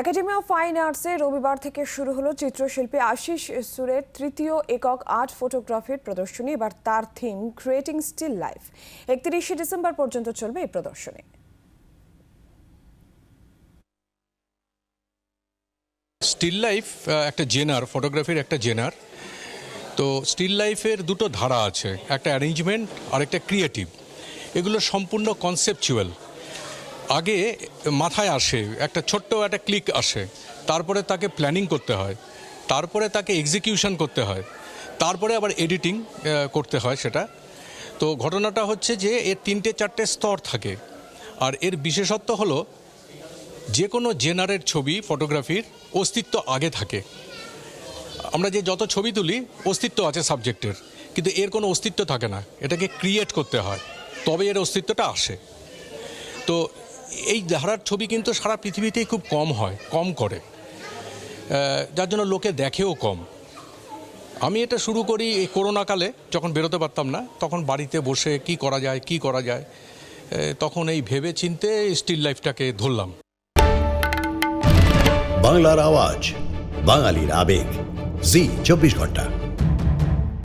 Academy of fine আর্টসে রবিবার থেকে শুরু হলো চিত্রশিল্পী আশিস সুরের তৃতীয় একক আর্ট ফটোগ্রাফির প্রদর্শনী, এবার তার থিম ক্রিয়েটিং স্টিল লাইফ একত্রিশে ডিসেম্বর পর্যন্ত চলবে এই প্রদর্শনী। স্টিল লাইফ একটা জেনার ফটোগ্রাফির একটা জেনার। তো স্টিল লাইফের দুটো ধারা আছে, একটা অ্যারেঞ্জমেন্ট আর একটা ক্রিয়েটিভ এগুলো সম্পূর্ণ কনসেপচুয়াল আগে মাথায় আসে, একটা ছোট্ট একটা ক্লিক আসে, তারপরে তাকে প্ল্যানিং করতে হয়, তারপরে তাকে এক্সিকিউশন করতে হয়, তারপরে আবার এডিটিং করতে হয় সেটা। তো ঘটনাটা হচ্ছে যে এর তিনটে চারটে স্তর থাকে, আর এর বিশেষত্ব হলো যে কোনো জেনারের ছবি ফটোগ্রাফির অস্তিত্ব আগে থাকে। আমরা যে যত ছবি তুলি, অস্তিত্ব আছে সাবজেক্টের কিন্তু এর কোনো অস্তিত্ব থাকে না, এটাকে ক্রিয়েট করতে হয়, তবে এর অস্তিত্বটা আসে। তো এই ধারার ছবি কিন্তু সারা পৃথিবীতেই খুব কম হয়, কম করে। যার জন্য লোকে দেখেও কম। আমি এটা শুরু করি এই করোনাকালে, যখন বেরোতে পারতাম না, তখন বাড়িতে বসে কি করা যায়, কি করা যায় তখন এই ভেবে চিনতে স্টিল লাইফটাকে ধরলাম। বাংলার আওয়াজ, বাঙালির আবেগ, জি, চব্বিশ ঘণ্টা।